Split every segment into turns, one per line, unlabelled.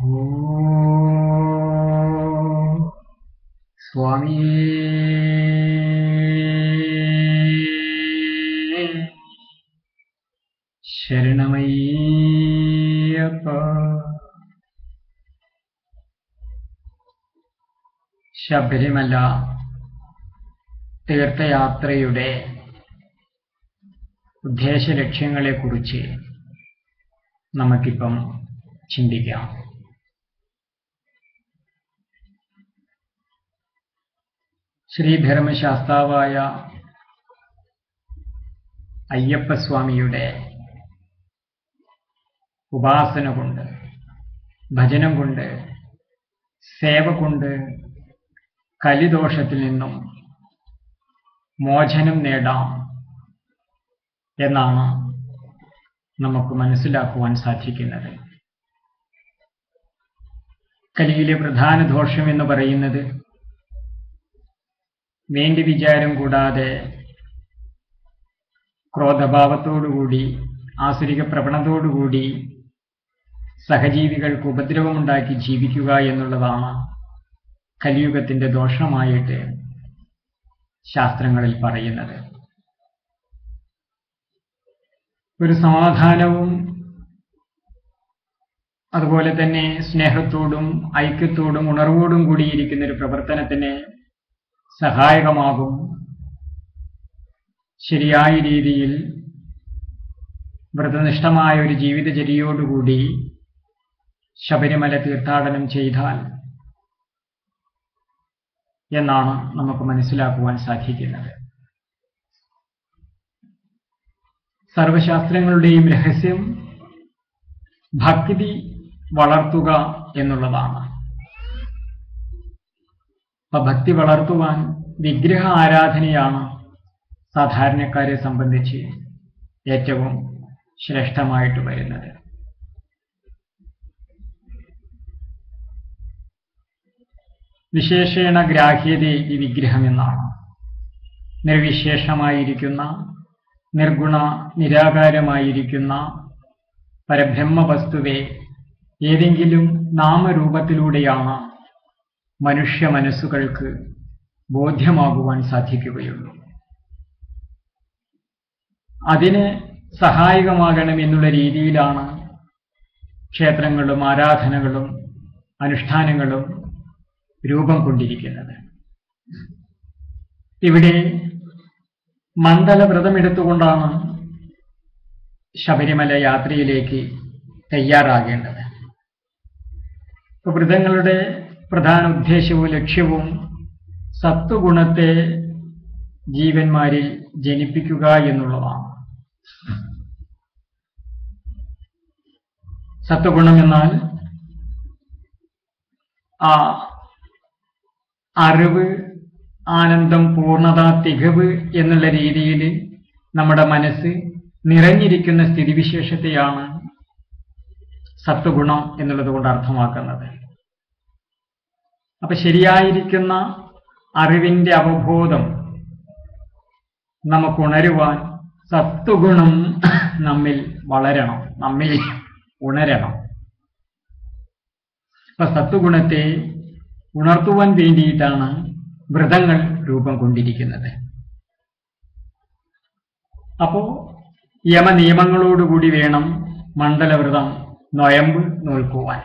സ്വാമി. ശരണമയ്യപ്പ. ശബരിമല തീർത്ഥയാത്രയുടെ ഉദ്ദേശ ലക്ഷ്യങ്ങളെക്കുറിച്ച് നമുക്കിപ്പം ചിന്തിക്കാം. ശ്രീധർമ്മശാസ്താവായ അയ്യപ്പസ്വാമിയുടെ ഉപാസന കൊണ്ട് ഭജനം കൊണ്ട് സേവ കൊണ്ട് കലിദോഷത്തിൽ നിന്നും മോചനം നേടാം എന്നാണ് നമുക്ക് മനസ്സിലാക്കുവാൻ സാധിക്കുന്നത്. കലിയിലെ പ്രധാന ദോഷം എന്ന് പറയുന്നത് വേണ്ടി വിചാരം കൂടാതെ ക്രോധഭാവത്തോടുകൂടി ആസുരിക പ്രവണതയോടുകൂടി സഹജീവികൾക്ക് ഉപദ്രവമുണ്ടാക്കി ജീവിക്കുക എന്നുള്ളതാണ് കലിയുഗത്തിന്റെ ദോഷമായിട്ട് ശാസ്ത്രങ്ങളിൽ പറയുന്നത്. ഒരു സമാധാനവും അതുപോലെ തന്നെ സ്നേഹത്തോടും ഐക്യത്തോടും ഉണർവോടും കൂടിയിരിക്കുന്ന ഒരു പ്രവർത്തനത്തിന് സഹായകമാകും. ശരിയായ രീതിയിൽ വ്രതനിഷ്ഠമായ ഒരു ജീവിതചര്യയോടുകൂടി ശബരിമല തീർത്ഥാടനം ചെയ്താൽ എന്നാണ് നമുക്ക് മനസ്സിലാക്കുവാൻ സാധിക്കുന്നത്. സർവശാസ്ത്രങ്ങളുടെയും രഹസ്യം ഭക്തി വളർത്തുക എന്നുള്ളതാണ്. ഭക്തി വളർത്തുവാൻ വിഗ്രഹ ആരാധനയാണ് സാധാരണക്കാരെ സംബന്ധിച്ച് ഏറ്റവും ശ്രേഷ്ഠമായിട്ട് വരുന്നത്. വിശേഷേണ ഈ വിഗ്രഹം എന്നാണ്. നിർവിശേഷമായിരിക്കുന്ന നിർഗുണ നിരാകാരമായിരിക്കുന്ന പരബ്രഹ്മ വസ്തുവെ ഏതെങ്കിലും നാമരൂപത്തിലൂടെയാണ് മനുഷ്യ മനസ്സുകൾക്ക് ബോധ്യമാകുവാൻ സാധിക്കുകയുള്ളൂ. അതിന് സഹായകമാകണം എന്നുള്ള രീതിയിലാണ് ക്ഷേത്രങ്ങളും ആരാധനകളും അനുഷ്ഠാനങ്ങളും രൂപം കൊണ്ടിരിക്കുന്നത്. ഇവിടെ മണ്ഡല വ്രതമെടുത്തുകൊണ്ടാണ് ശബരിമല യാത്രയിലേക്ക് തയ്യാറാകേണ്ടത്. വ്രതങ്ങളുടെ പ്രധാന ഉദ്ദേശവും ലക്ഷ്യവും സത്വഗുണത്തെ ജീവന്മാരിൽ ജനിപ്പിക്കുക എന്നുള്ളതാണ്. സത്വഗുണം എന്നാൽ ആ അറിവ് ആനന്ദം പൂർണത തികവ് എന്നുള്ള രീതിയിൽ നമ്മുടെ മനസ്സ് നിറഞ്ഞിരിക്കുന്ന സ്ഥിതിവിശേഷത്തെയാണ് സത്വഗുണം എന്നുള്ളത് കൊണ്ട് അർത്ഥമാക്കുന്നത്. അപ്പൊ ശരിയായിരിക്കുന്ന അറിവിന്റെ അവബോധം നമുക്ക് ഉണരുവാൻ സത്വഗുണം നമ്മിൽ വളരണം നമ്മിൽ ഉണരണം. അപ്പൊ സത്വഗുണത്തെ ഉണർത്തുവാൻ വേണ്ടിയിട്ടാണ് വ്രതങ്ങൾ രൂപം കൊണ്ടിരിക്കുന്നത്. അപ്പോ യമനിയമങ്ങളോടുകൂടി വേണം മണ്ഡലവ്രതം നൊയമ്പ് നോൽക്കുവാൻ.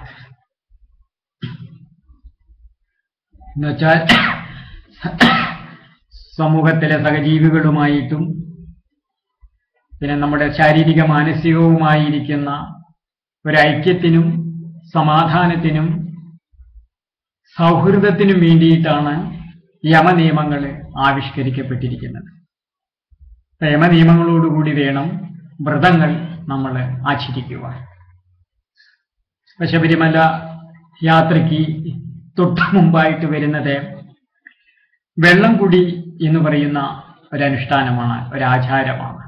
എന്നുവെച്ചാൽ സമൂഹത്തിലെ സഹജീവികളുമായിട്ടും പിന്നെ നമ്മുടെ ശാരീരിക മാനസികവുമായിരിക്കുന്ന ഒരു ഐക്യത്തിനും സമാധാനത്തിനും സൗഹൃദത്തിനും വേണ്ടിയിട്ടാണ് യമനിയമങ്ങൾ ആവിഷ്കരിക്കപ്പെട്ടിരിക്കുന്നത്. യമനിയമങ്ങളോടുകൂടി വേണം വ്രതങ്ങൾ നമ്മൾ ആചരിക്കുവാൻ. ശബരിമല യാത്രയ്ക്ക് തൊട്ട് മുമ്പായിട്ട് വരുന്നത് വെള്ളം കുടി എന്ന് പറയുന്ന ഒരനുഷ്ഠാനമാണ് ഒരാചാരമാണ്.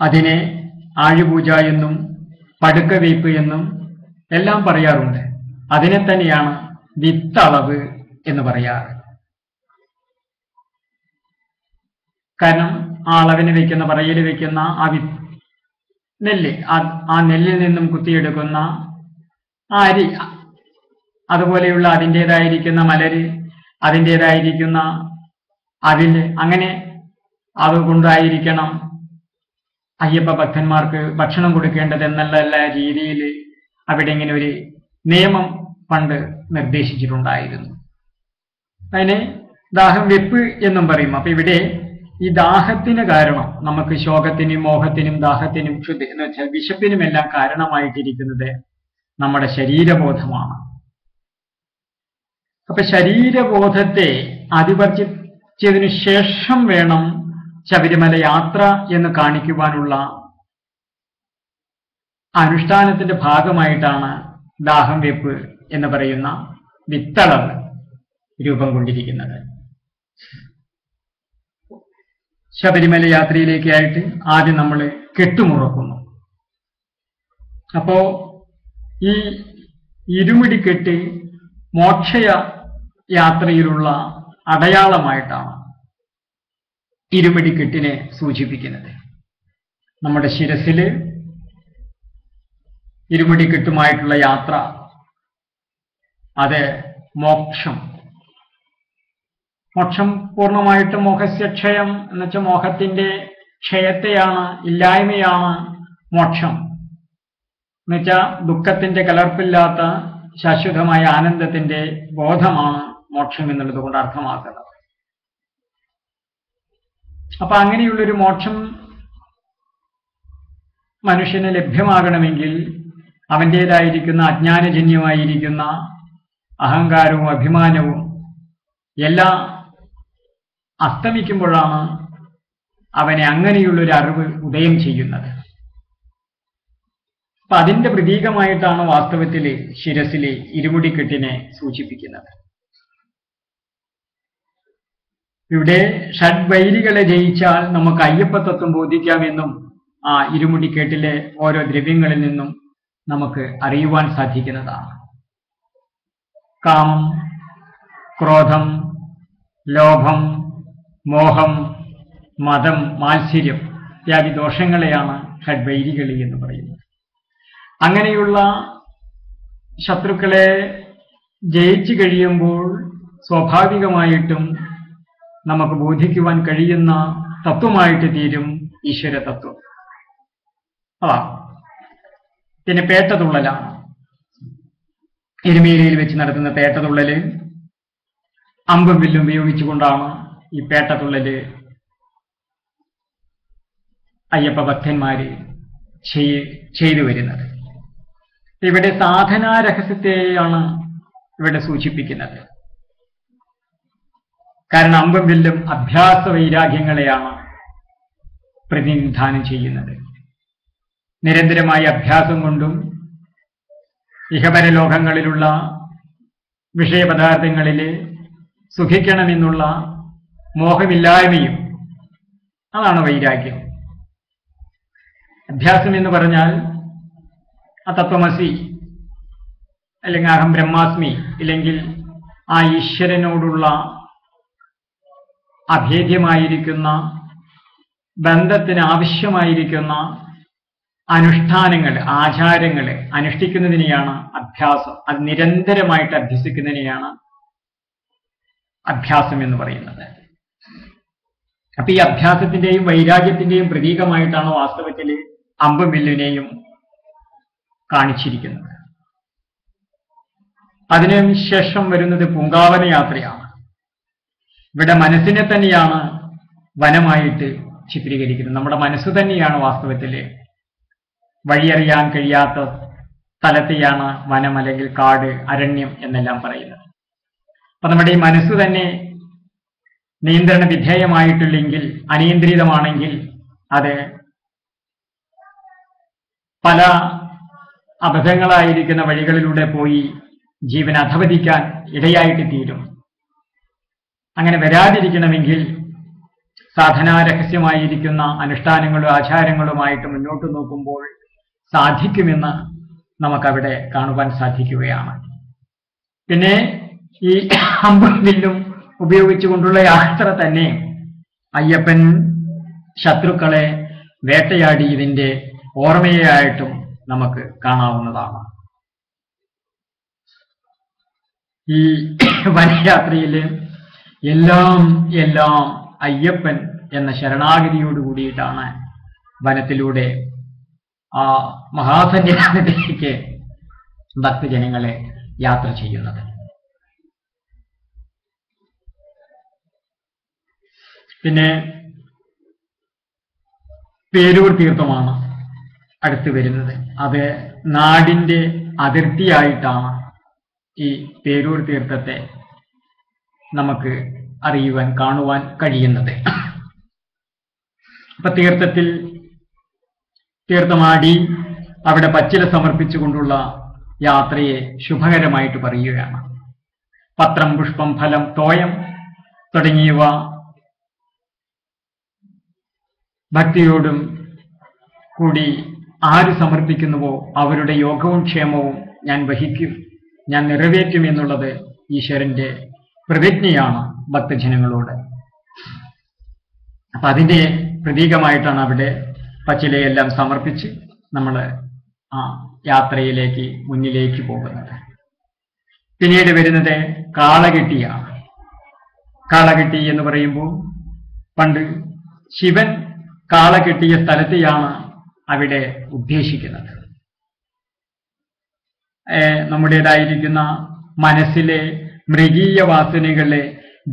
അതിനെ ആഴിപൂജ എന്നും പടുക്കവയ്പ് എന്നും എല്ലാം പറയാറുണ്ട്. അതിനെ തന്നെയാണ് വിത്തളവ് എന്ന് പറയാറ്. കാരണം ആ അളവിന് വെക്കുന്ന പറയിൽ വെക്കുന്ന ആ വി നെല്ല് ആ നെല്ലിൽ നിന്നും കുത്തിയെടുക്കുന്ന ആ അരി അതുപോലെയുള്ള അതിന്റെതായിരിക്കുന്ന മലര് അതിന്റെതായിരിക്കുന്ന അതിൽ അങ്ങനെ അതുകൊണ്ടായിരിക്കണം അയ്യപ്പ ഭക്തന്മാർക്ക് ഭക്ഷണം കൊടുക്കേണ്ടത് എന്നുള്ള രീതിയിൽ അവിടെ ഇങ്ങനെ ഒരു നിയമം പണ്ട് നിർദ്ദേശിച്ചിട്ടുണ്ടായിരുന്നു. അതിനെ ദാഹം വെപ്പ് എന്നും പറയും. അപ്പൊ ഇവിടെ ഈ ദാഹത്തിന് കാരണം നമുക്ക് ശോകത്തിനും മോഹത്തിനും ദാഹത്തിനും ക്ഷുദ്ധ എന്ന് വെച്ചാൽ വിശപ്പിനുമെല്ലാം കാരണമായിട്ടിരിക്കുന്നത് നമ്മുടെ ശരീരബോധമാണ്. അപ്പൊ ശരീരബോധത്തെ അതിവർജിച്ചതിനു ശേഷം വേണം ശബരിമല യാത്ര എന്ന് കാണിക്കുവാനുള്ള അനുഷ്ഠാനത്തിന്റെ ഭാഗമായിട്ടാണ് ദാഹം വെപ്പ് എന്ന് പറയുന്ന വിത്തളവ് രൂപം കൊണ്ടിരിക്കുന്നത്. ശബരിമല യാത്രയിലേക്കായിട്ട് ആദ്യം നമ്മൾ കെട്ടുമുറക്കുന്നു. അപ്പോ ഈ ഇരുമിടിക്കെട്ട് മോക്ഷയ യാത്രയിലുള്ള അടയാളമായിട്ടാണ് ഇരുമിടിക്കെട്ടിനെ സൂചിപ്പിക്കുന്നത്. നമ്മുടെ ശിരസിൽ ഇരുമിടിക്കെട്ടുമായിട്ടുള്ള യാത്ര അത് മോക്ഷം. മോക്ഷം പൂർണമായിട്ട് മോഹസ്യക്ഷയം എന്ന് വെച്ചാൽ മോഹത്തിന്റെ ക്ഷയത്തെയാണ് ഇല്ലായ്മയാണ് മോക്ഷം. എന്നുവെച്ചാൽ ദുഃഖത്തിന്റെ കലർപ്പില്ലാത്ത ശാശ്വതമായ ആനന്ദത്തിന്റെ ബോധമാണ് മോക്ഷം എന്നുള്ളത് കൊണ്ട് അർത്ഥമാക്കുന്നത് അപ്പൊ അങ്ങനെയുള്ളൊരു മോക്ഷം മനുഷ്യന് ലഭ്യമാകണമെങ്കിൽ അവന്റേതായിരിക്കുന്ന അജ്ഞാനജന്യമായിരിക്കുന്ന അഹങ്കാരവും അഭിമാനവും എല്ലാം അസ്തമിക്കുമ്പോഴാണ് അവനെ അങ്ങനെയുള്ളൊരു അറിവ് ഉദയം ചെയ്യുന്നത്. അപ്പൊ അതിന്റെ പ്രതീകമായിട്ടാണ് വാസ്തവത്തിൽ ശിരസിലെ ഇരുമുടിക്കെട്ടിനെ സൂചിപ്പിക്കുന്നത്. ഇവിടെ ഷഡ്വൈരികളെ ജയിച്ചാൽ നമുക്ക് അയ്യപ്പതത്വം ബോധിക്കാമെന്നും ആ ഇരുമുടിക്കേട്ടിലെ ഓരോ ദ്രവ്യങ്ങളിൽ നിന്നും നമുക്ക് അറിയുവാൻ സാധിക്കുന്നതാണ്. കാമം ക്രോധം ലോഭം മോഹം മതം മാത്സര്യം ഇത്യാദി ദോഷങ്ങളെയാണ് ഷഡ്വൈരികളി എന്ന് പറയുന്നത്. അങ്ങനെയുള്ള ശത്രുക്കളെ ജയിച്ചു കഴിയുമ്പോൾ സ്വാഭാവികമായിട്ടും നമുക്ക് ബോധിക്കുവാൻ കഴിയുന്ന തത്വമായിട്ട് തീരും ഈശ്വര തത്വം അതാ പിന്നെ പേട്ടതുള്ളലാണ് എരുമേലിയിൽ വെച്ച് നടത്തുന്ന പേട്ടതുള്ളൽ. അമ്പും വില്ലും ഉപയോഗിച്ചുകൊണ്ടാണ് ഈ പേട്ടതുള്ളൽ. അയ്യപ്പ ഭക്തന്മാര് ചെയ്- ചെയ്തു വരുന്നത്. ഇവിടെ സാധനാ രഹസ്യത്തെയാണ് ഇവിടെ സൂചിപ്പിക്കുന്നത്. കാരണം അമ്പും വില്ലും അഭ്യാസ വൈരാഗ്യങ്ങളെയാണ് പ്രതിനിധാനം ചെയ്യുന്നത്. നിരന്തരമായ അഭ്യാസം കൊണ്ടും ഇഹപര ലോകങ്ങളിലുള്ള വിഷയപദാർത്ഥങ്ങളിൽ സുഖിക്കണമെന്നുള്ള മോഹമില്ലായ്മയും അതാണ് വൈരാഗ്യം. അഭ്യാസം എന്ന് പറഞ്ഞാൽ ആ തത്വമസി അല്ലെങ്കിൽ അഹം ബ്രഹ്മാസ്മി ഇല്ലെങ്കിൽ ആ ഈശ്വരനോടുള്ള അഭേദ്യമായിരിക്കുന്ന ബന്ധത്തിന് ആവശ്യമായിരിക്കുന്ന അനുഷ്ഠാനങ്ങൾ ആചാരങ്ങൾ അനുഷ്ഠിക്കുന്നതിനെയാണ് അഭ്യാസം. അത് നിരന്തരമായിട്ട് അഭ്യസിക്കുന്നതിനെയാണ് അഭ്യാസം എന്ന് പറയുന്നത്. അപ്പൊ ഈ അഭ്യാസത്തിന്റെയും വൈരാഗ്യത്തിന്റെയും പ്രതീകമായിട്ടാണ് വാസ്തവത്തിൽ അമ്പമില്ലിനെയും കാണിച്ചിരിക്കുന്നത്. അതിനുശേഷം വരുന്നത് പൂങ്കാവന യാത്രയാണ്. ഇവിടെ മനസ്സിനെ തന്നെയാണ് വനമായിട്ട് ചിത്രീകരിക്കുന്നത്. നമ്മുടെ മനസ്സ് തന്നെയാണ് വാസ്തവത്തിൽ വഴിയറിയാൻ കഴിയാത്ത സ്ഥലത്തെയാണ് വനം അല്ലെങ്കിൽ കാട് അരണ്യം എന്നെല്ലാം പറയുന്നത്. അപ്പൊ നമ്മുടെ ഈ മനസ്സ് തന്നെ നിയന്ത്രണ വിധേയമായിട്ടില്ലെങ്കിൽ അനിയന്ത്രിതമാണെങ്കിൽ അത് പല അബദ്ധങ്ങളായിരിക്കുന്ന വഴികളിലൂടെ പോയി ജീവൻ അധവദിക്കാൻ ഇടയായിട്ട് തീരും. അങ്ങനെ വരാതിരിക്കണമെങ്കിൽ സാധനാരഹസ്യമായിരിക്കുന്ന അനുഷ്ഠാനങ്ങളും ആചാരങ്ങളുമായിട്ട് മുന്നോട്ട് നോക്കുമ്പോൾ സാധിക്കുമെന്ന് നമുക്കവിടെ കാണുവാൻ സാധിക്കുകയാണ്. പിന്നെ ഈ അമ്പും വില്ലും ഉപയോഗിച്ചുകൊണ്ടുള്ള യാത്ര തന്നെ അയ്യപ്പൻ ശത്രുക്കളെ വേട്ടയാടി ഇതിന്റെ ഓർമ്മയായിട്ടും നമുക്ക് കാണാവുന്നതാണ്. ഈ വനയാത്രയിൽ എല്ലാം എല്ലാം അയ്യപ്പൻ എന്ന ശരണാഗതിയോട് കൂടിയിട്ടാണ് വനത്തിലൂടെ ആ മഹാസന്നിധാനത്തിലേക്ക് ഭക്തജനങ്ങളെ യാത്ര ചെയ്യുന്നത്. പിന്നെ പേരൂർ തീർത്ഥമാണ് അടുത്ത് വരുന്നത്. അത് നാടിന്റെ അതിർത്തിയായിട്ടാണ് ഈ പേരൂർ തീർത്ഥത്തെ നമുക്ക് അറിയുവാൻ കാണുവാൻ കഴിയുന്നത്. അപ്പൊ തീർത്ഥത്തിൽ തീർത്ഥമാടി അവിടെ പച്ചില സമർപ്പിച്ചുകൊണ്ടുള്ള യാത്രയെ ശുഭകരമായിട്ട് പറയുകയാണ്. പത്രം പുഷ്പം ഫലം തോയം തുടങ്ങിയവ ഭക്തിയോടും കൂടി ആര് സമർപ്പിക്കുന്നുവോ അവരുടെ യോഗവും ക്ഷേമവും ഞാൻ വഹിക്കും ഞാൻ നിറവേറ്റും എന്നുള്ളത് ഈശ്വരന്റെ പ്രതിജ്ഞയാണ് ഭക്തജനങ്ങളോട്. അപ്പൊ അതിന്റെ പ്രതീകമായിട്ടാണ് അവിടെ പച്ചിലയെല്ലാം സമർപ്പിച്ച് നമ്മൾ ആ യാത്രയിലേക്ക് മുന്നിലേക്ക് പോകുന്നത്. പിന്നീട് വരുന്നത് കാളകെട്ടിയാണ് കാളകെട്ടി എന്ന് പറയുമ്പോൾ പണ്ട് ശിവൻ കാളകെട്ടിയ സ്ഥലത്തെയാണ് അവിടെ ഉദ്ദേശിക്കുന്നത്. നമ്മുടേതായിരിക്കുന്ന മനസ്സിലെ മൃഗീയ വാസനകളെ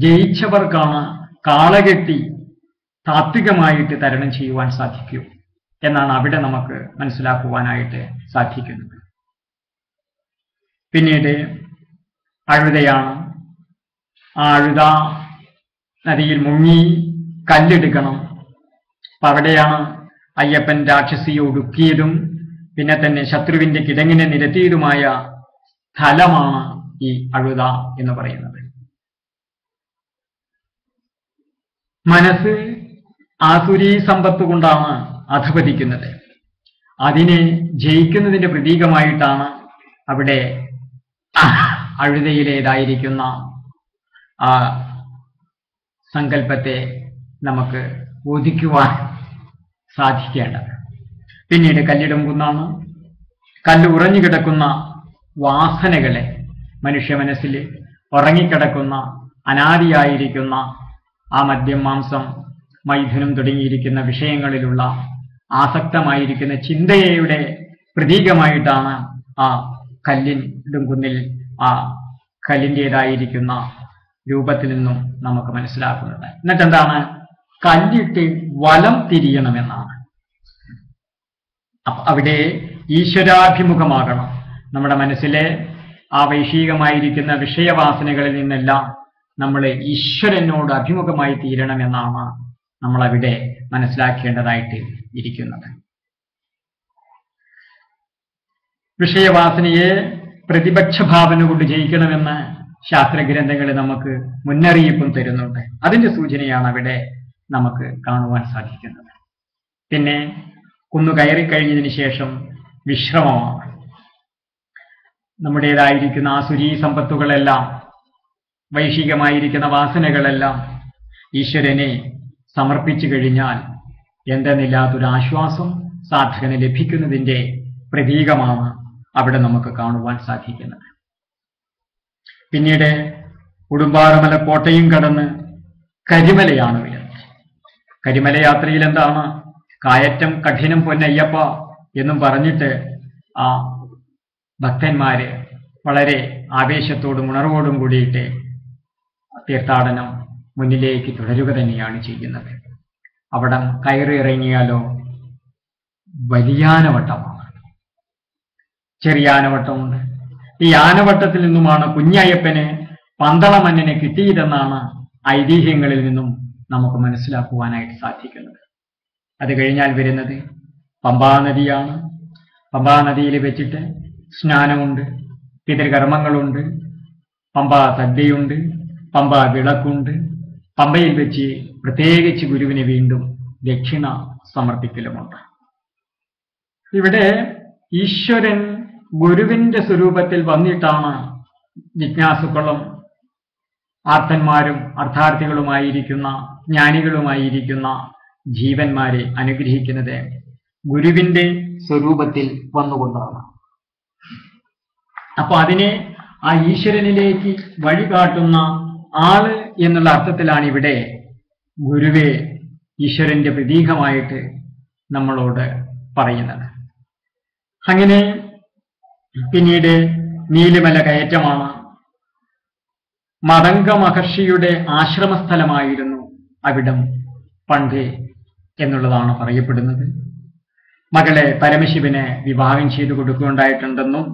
ജയിച്ചവർക്കാണ് കാളകെട്ടി താത്വികമായിട്ട് തരണം ചെയ്യുവാൻ സാധിക്കൂ എന്നാണ് അവിടെ നമുക്ക് മനസ്സിലാക്കുവാനായിട്ട് സാധിക്കുന്നത്. പിന്നീട് അഴുതയാണ്. ആ അഴുത നദിയിൽ മുങ്ങി കല്ലെടുക്കണം. അപ്പൊ അവിടെയാണ് അയ്യപ്പൻ രാക്ഷസിയെ ഒടുക്കിയതും പിന്നെ തന്നെ ശത്രുവിന്റെ കിടങ്ങിനെ നിരത്തിയതുമായ സ്ഥലമാണ് ഈ അഴുത എന്ന് പറയുന്നത്. മനസ്സ് ആസുരീ സമ്പത്ത് കൊണ്ടാണ് അധപതിക്കുന്നത്. അതിനെ ജയിക്കുന്നതിന്റെ പ്രതീകമായിട്ടാണ് അവിടെ അഴുതയിലേതായിരിക്കുന്ന ആ സങ്കല്പത്തെ നമുക്ക് ഒതുക്കുവാൻ സാധിക്കേണ്ടത്. പിന്നീട് കല്ലിടം കുന്നാണ് കല്ല് ഉറഞ്ഞു കിടക്കുന്ന വാസനകളെ മനുഷ്യ മനസ്സിൽ ഉറങ്ങിക്കിടക്കുന്ന അനാദിയായിരിക്കുന്ന ആ മദ്യം മാംസം മൈഥുനം തുടങ്ങിയിരിക്കുന്ന വിഷയങ്ങളിലുള്ള ആസക്തമായിരിക്കുന്ന ചിന്തയുടെ പ്രതീകമായിട്ടാണ് ആ കല്ലിൻ കുന്നിൽ ആ കല്ലിന്റെതായിരിക്കുന്ന രൂപത്തിൽ നിന്നും നമുക്ക് മനസ്സിലാക്കുന്നത്. എന്നിട്ട് എന്താണ് കല്ലിട്ട് വലം തിരിയണമെന്നാണ്. അവിടെ ഈശ്വരാഭിമുഖമാകണം. നമ്മുടെ മനസ്സിലെ ആ വൈശികമായിരിക്കുന്ന വിഷയവാസനകളിൽ നിന്നെല്ലാം നമ്മൾ ഈശ്വരനോട് അഭിമുഖമായി തീരണമെന്നാണ് നമ്മൾ അവിടെ മനസ്സിലാക്കേണ്ടതായിട്ട് ഇരിക്കുന്നത്. വിഷയവാസനയെ പ്രതിപക്ഷ ഭാവന കൊണ്ട് ജയിക്കണമെന്ന് ശാസ്ത്രഗ്രന്ഥങ്ങൾ നമുക്ക് മുന്നറിയിപ്പും തരുന്നുണ്ട്. അതിന്റെ സൂചനയാണ് അവിടെ നമുക്ക് കാണുവാൻ സാധിക്കുന്നത്. പിന്നെ കുന്നു കയറി കഴിഞ്ഞതിന് ശേഷം വിശ്രമമാണ്. നമ്മുടേതായിരിക്കുന്ന ആ സുരീ സമ്പത്തുകളെല്ലാം വൈഷികമായിരിക്കുന്ന വാസനകളെല്ലാം ഈശ്വരനെ സമർപ്പിച്ചു കഴിഞ്ഞാൽ എന്തെന്നില്ലാത്തൊരാശ്വാസം സാധകന് ലഭിക്കുന്നതിന്റെ പ്രതീകമാണ് അവിടെ നമുക്ക് കാണുവാൻ സാധിക്കുന്നത്. പിന്നീട് ഉടുമ്പാറമല കോട്ടയും കടന്ന് കരിമലയാണ് വരുന്നത് കരിമല യാത്രയിൽ എന്താണ്? കായറ്റം കഠിനം പൊന്നയ്യപ്പ എന്നും പറഞ്ഞിട്ട് ആ ഭക്തന്മാര് വളരെ ആവേശത്തോടും ഉണർവോടും കൂടിയിട്ട് തീർത്ഥാടനം മുന്നിലേക്ക് തുടരുക തന്നെയാണ് ചെയ്യുന്നത്. അവിടം കയറി ഇറങ്ങിയാലോ വലിയ ആനവട്ടമാണ്. ചെറിയ ആനവട്ടമുണ്ട്. ഈ ആനവട്ടത്തിൽ നിന്നുമാണ് കുഞ്ഞയ്യപ്പന് പന്തളമന്നനെ കിട്ടിയതെന്നാണ് ഐതിഹ്യങ്ങളിൽ നിന്നും നമുക്ക് മനസ്സിലാക്കുവാനായിട്ട് സാധിക്കുന്നത്. അത് കഴിഞ്ഞാൽ വരുന്നത് പമ്പാനദിയാണ്. പമ്പാനദിയിൽ വെച്ചിട്ട് സ്നാനമുണ്ട് പിതൃകർമ്മങ്ങളുണ്ട് പമ്പ സദ്യയുണ്ട് പമ്പ വിളക്കുണ്ട്. പമ്പയിൽ വെച്ച് പ്രത്യേകിച്ച് ഗുരുവിന് വീണ്ടും ദക്ഷിണ സമർപ്പിക്കലുമുണ്ട്. ഇവിടെ ഈശ്വരൻ ഗുരുവിന്റെ സ്വരൂപത്തിൽ വന്നിട്ടാണ് ജിജ്ഞാസുക്കളും ആർത്തന്മാരും അർത്ഥാർത്ഥികളുമായിരിക്കുന്ന ജ്ഞാനികളുമായിരിക്കുന്ന ജീവന്മാരെ അനുഗ്രഹിക്കുന്നത് ഗുരുവിന്റെ സ്വരൂപത്തിൽ വന്നുകൊണ്ടാണ്. അപ്പൊ അതിനെ ആ ഈശ്വരനിലേക്ക് വഴി കാട്ടുന്ന ആൾ എന്നുള്ള അർത്ഥത്തിലാണ് ഇവിടെ ഗുരുവെ ഈശ്വരന്റെ പ്രതീകമായിട്ട് നമ്മളോട് പറയുന്നത്. അങ്ങനെ പിന്നീട് നീലിമല കയറ്റമാണ്. മതംഗ മഹർഷിയുടെ ആശ്രമസ്ഥലമായിരുന്നു അവിടം പണ്ട് എന്നുള്ളതാണ് പറയപ്പെടുന്നത്. മകളെ പരമശിവനെ വിവാഹം ചെയ്തു കൊടുക്കുകയുണ്ടായിട്ടുണ്ടെന്നും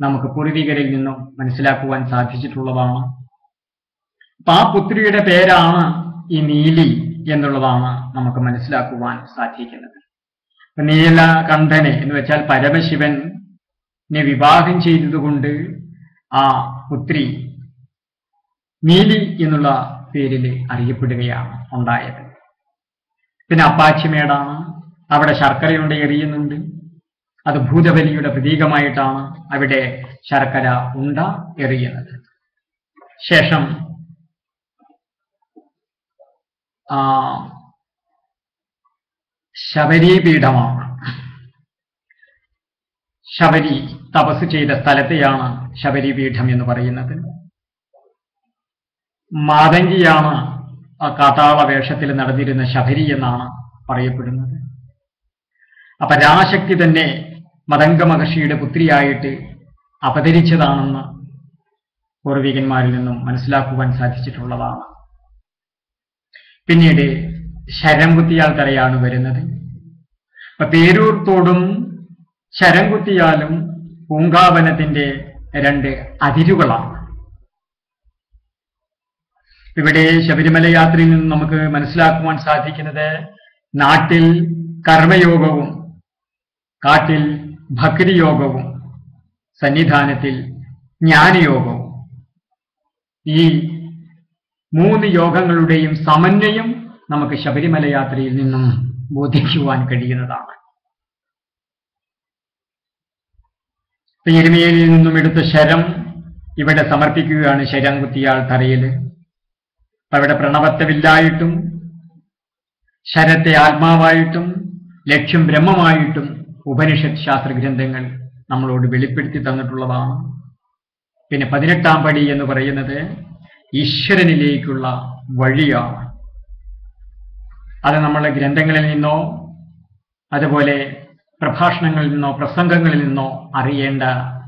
നമുക്ക് പൂർവികരിൽ നിന്നും മനസ്സിലാക്കുവാൻ സാധിച്ചിട്ടുള്ളതാണ്. അപ്പൊ ആ പുത്രിയുടെ പേരാണ് ഈ നീലി എന്നുള്ളതാണ് നമുക്ക് മനസ്സിലാക്കുവാൻ സാധിക്കുന്നത്. നീല കണ്ഠനെ എന്ന് വെച്ചാൽ പരമശിവനെ വിവാഹം ചെയ്തതുകൊണ്ട് ആ പുത്രി നീലി എന്നുള്ള പേരിൽ അറിയപ്പെടുകയാണ് ഉണ്ടായത്. പിന്നെ അപ്പാച്ചിമേടാണ്. അവിടെ ശർക്കരയുണ്ട് എറിയുന്നുണ്ട്. അത് ഭൂതബലിയുടെ പ്രതീകമായിട്ടാണ് അവിടെ ശർക്കര ഉണ്ട എറിയുന്നത്. ശേഷം ശബരീപീഠമാണ് ശബരി തപസ് ചെയ്ത സ്ഥലത്തെയാണ് ശബരിപീഠം എന്ന് പറയുന്നത്. മാതങ്കിയാണ് കാട്ടാള വേഷത്തിൽ നടന്നിരുന്ന ശബരി എന്നാണ് പറയപ്പെടുന്നത്. അപ്പൊ രാശക്തി തന്നെ മതംഗ മഹർഷിയുടെ പുത്രിയായിട്ട് അവതരിച്ചതാണെന്ന് പൂർവികന്മാരിൽ നിന്നും മനസ്സിലാക്കുവാൻ സാധിച്ചിട്ടുള്ളതാണ്. പിന്നീട് ശരം കുത്തിയാൽ തറയാണ് വരുന്നത്. അപ്പൊ പേരൂർത്തോടും ശരം കുത്തിയാലും പൂങ്കാവനത്തിന്റെ രണ്ട് അതിരുകളാണ്. ഇവിടെ ശബരിമല യാത്രയിൽ നിന്ന് നമുക്ക് മനസ്സിലാക്കുവാൻ സാധിക്കുന്നത് നാട്ടിൽ കർമ്മയോഗവും കാട്ടിൽ ഭക്തിയോഗവും സന്നിധാനത്തിൽ ജ്ഞാനയോഗവും. ഈ മൂന്ന് യോഗങ്ങളുടെയും സമന്വയം നമുക്ക് ശബരിമല യാത്രയിൽ നിന്നും ബോധിക്കുവാൻ കഴിയുന്നതാണ്. എരുമേലിയിൽ നിന്നും എടുത്ത ശരം ഇവിടെ സമർപ്പിക്കുകയാണ് ശരം കുത്തിയാൾ തറയിൽ. അവിടെ പ്രണവത്വമില്ലായിട്ടും ശരത്തെ ആത്മാവായിട്ടും ലക്ഷ്യം ബ്രഹ്മമായിട്ടും ഉപനിഷത്ത് ശാസ്ത്രഗ്രന്ഥങ്ങൾ നമ്മളോട് വെളിപ്പെടുത്തി തന്നിട്ടുള്ളതാണ്. പിന്നെ പതിനെട്ടാം പടി എന്ന് പറയുന്നത് ഈശ്വരനിലേക്കുള്ള വഴിയാണ്. അത് നമ്മളെ ഗ്രന്ഥങ്ങളിൽ നിന്നോ അതുപോലെ പ്രഭാഷണങ്ങളിൽ നിന്നോ പ്രസംഗങ്ങളിൽ നിന്നോ അറിയേണ്ട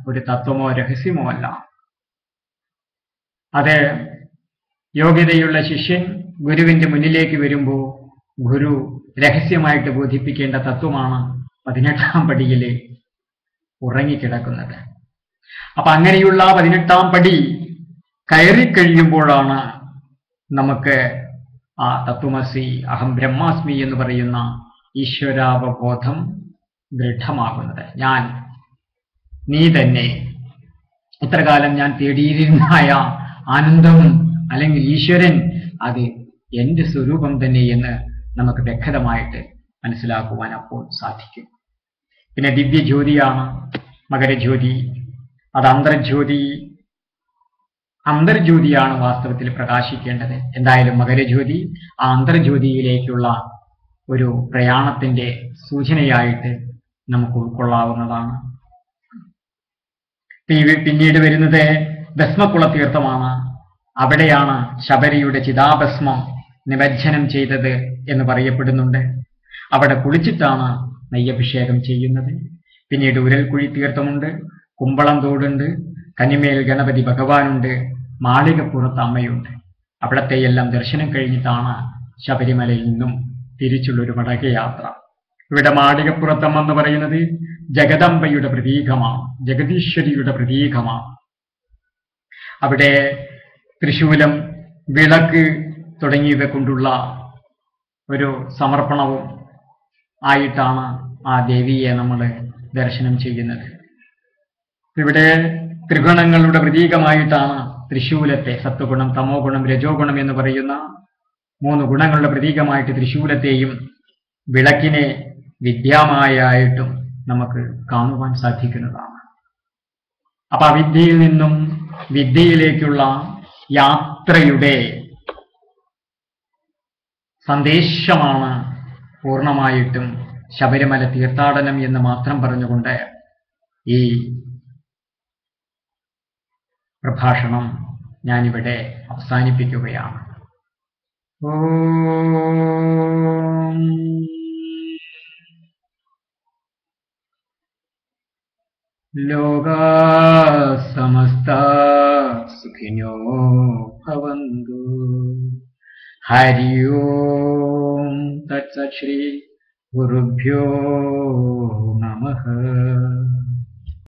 ഒരു തത്വമോ രഹസ്യമോ അല്ല. അത് യോഗ്യതയുള്ള ശിഷ്യൻ ഗുരുവിന്റെ മുന്നിലേക്ക് വരുമ്പോൾ ഗുരു രഹസ്യമായിട്ട് ബോധിപ്പിക്കേണ്ട തത്വമാണ് പതിനെട്ടാം പടിയിൽ ഉറങ്ങിക്കിടക്കുന്നത്. അപ്പൊ അങ്ങനെയുള്ള പതിനെട്ടാം പടി കയറി കഴിയുമ്പോഴാണ് നമുക്ക് ആ തത്വമസി അഹം ബ്രഹ്മാസ്മി എന്ന് പറയുന്ന ഈശ്വരാവബോധം ദൃഢമാകുന്നത്. ഞാൻ നീ തന്നെ ഇത്രകാലം ഞാൻ തേടിയിരുന്നായ ആനന്ദം അല്ലെങ്കിൽ ഈശ്വരൻ അത് എന്റെ സ്വരൂപം തന്നെ എന്ന് നമുക്ക് വ്യക്തമായിട്ട് മനസ്സിലാക്കുവാൻ അപ്പോൾ സാധിക്കും. പിന്നെ ദിവ്യജ്യോതിയാണ് മകരജ്യോതി അത് അന്തർജ്യോതി. അന്തർജ്യോതിയാണ് വാസ്തവത്തിൽ പ്രകാശിക്കേണ്ടത്. എന്തായാലും മകരജ്യോതി ആ അന്തർജ്യോതിയിലേക്കുള്ള ഒരു പ്രയാണത്തിന്റെ സൂചനയായിട്ട് നമുക്ക് ഉൾക്കൊള്ളാവുന്നതാണ്. പിന്നീട് വരുന്നത് ഭസ്മക്കുള തീർത്ഥമാണ് അവിടെയാണ് ശബരിയുടെ ചിതാഭസ്മം നിമജ്ജനം ചെയ്തത് എന്ന് പറയപ്പെടുന്നുണ്ട്. അവിടെ കുളിച്ചിട്ടാണ് നെയ്യഭിഷേകം ചെയ്യുന്നത്. പിന്നീട് ഉരൽക്കുഴി തീർത്ഥമുണ്ട് കുമ്പളം തോടുണ്ട് കനിമേൽ ഗണപതി ഭഗവാനുണ്ട് മാളികപ്പുറത്ത് അമ്മയുണ്ട്. അവിടത്തെയെല്ലാം ദർശനം കഴിഞ്ഞിട്ടാണ് ശബരിമലയിൽ നിന്നും തിരിച്ചുള്ളൊരു മടകയാത്ര. ഇവിടെ മാളികപ്പുറത്തമ്മ എന്ന് പറയുന്നത് ജഗദംബയുടെ പ്രതീകമാണ് ജഗദീശ്വരിയുടെ പ്രതീകമാണ്. അവിടെ തൃശൂലം വിളക്ക് തുടങ്ങിയവ കൊണ്ടുള്ള ഒരു സമർപ്പണവും ആയിട്ടാണ് ആ ദേവിയെ നമ്മൾ ദർശനം ചെയ്യുന്നത്. ഇവിടെ ത്രിഗുണങ്ങളുടെ പ്രതീകമായിട്ടാണ് തൃശൂലത്തെ സത്വഗുണം തമോ ഗുണം രജോ ഗുണം എന്ന് പറയുന്ന മൂന്ന് ഗുണങ്ങളുടെ പ്രതീകമായിട്ട് തൃശൂലത്തെയും വിളക്കിനെ വിദ്യാമായായിട്ടും നമുക്ക് കാണുവാൻ സാധിക്കുന്നതാണ്. അപ്പൊ അവിദ്യയിൽ നിന്നും വിദ്യയിലേക്കുള്ള യാത്രയുടെ സന്ദേശമാണ് പൂർണമായിട്ടും ശബരിമല തീർത്ഥാടനം എന്ന് മാത്രം പറഞ്ഞുകൊണ്ട് ഈ പ്രഭാഷണം ഞാനിവിടെ അവസാനിപ്പിക്കുകയാണ്. ലോകാ സമസ്ത സുഖിനോ ഭവന്തു. हरि ओम् तत्सत् श्रीगुरुभ्यो नमः।